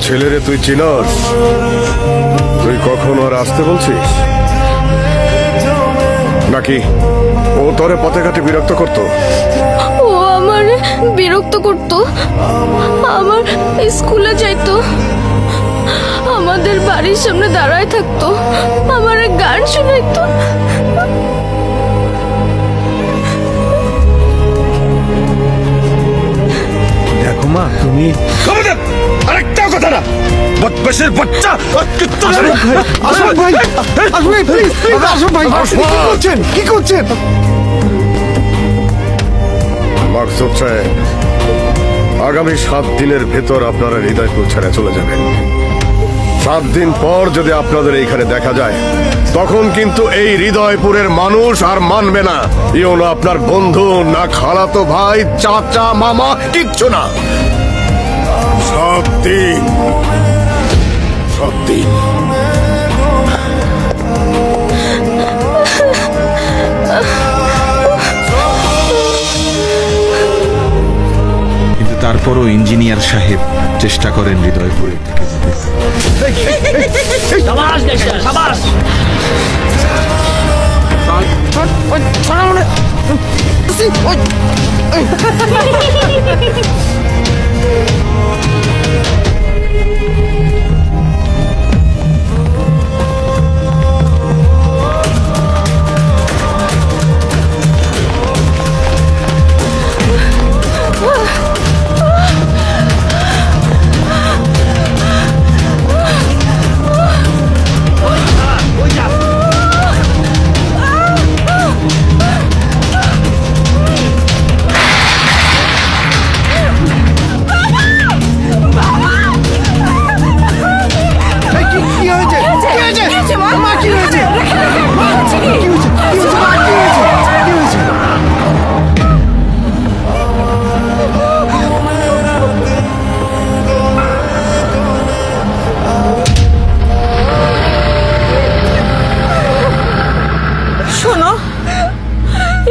ছেলেরে তুই চিনস? তুই কখনো আর আসতে বলছিস? নাকি ও তোরে পথে ঘাটে বিরক্ত করতো? ও আমার বিরক্ত করত। আমার স্কুলে যাইতো। আমাদের বাড়ির সামনে দাঁড়ায় থাকতো। আমার গান শোনাইতো। দেখো মা তুমি বদমাশের বাচ্চা। আসুন ভাই আসুন ভাই প্লিজ প্লিজ আসুন ভাই কি করছেন? কি করছেন? মাকসুদ সাহেব আগামী সাত দিনের ভেতর আপনারা হৃদয়পুর ছেড়ে চলে যাবেন। সাত দিন পর যদি আপনাদের এইখানে দেখা যায় তখন কিন্তু এই হৃদয়পুরের মানুষ আর মানবে না। ইও না আপনার বন্ধু না খালাতো ভাই চাচা মামা কিচ্ছু না। তারপরও ইঞ্জিনিয়ার সাহেব চেষ্টা করেন হৃদয়পুরে থেকে যেতে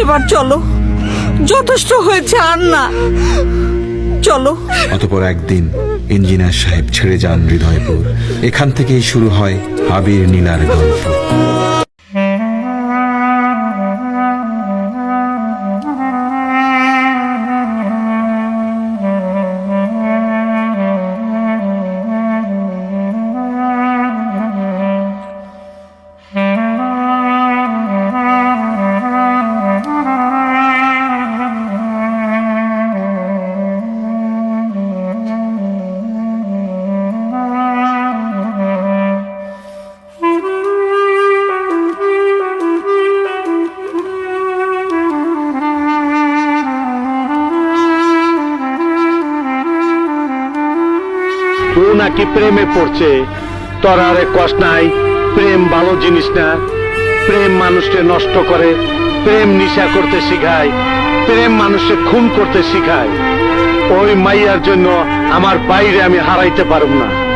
এবার চলো। যথেষ্ট হয়েছে আর না চলো। অতপর একদিন ইঞ্জিনিয়ার সাহেব ছেড়ে যান হৃদয়পুর। এখান থেকেই শুরু হয় আবির নীলার গল্প। ও নাকি প্রেমে পড়ছে? তোর আরে কষ্ট নাই। প্রেম ভালো জিনিস না। প্রেম মানুষকে নষ্ট করে। প্রেম নিশা করতে শিখায়। প্রেম মানুষকে খুন করতে শিখায়। ওই মাইয়ার জন্য আমার বাইরে আমি হারাইতে পারব না।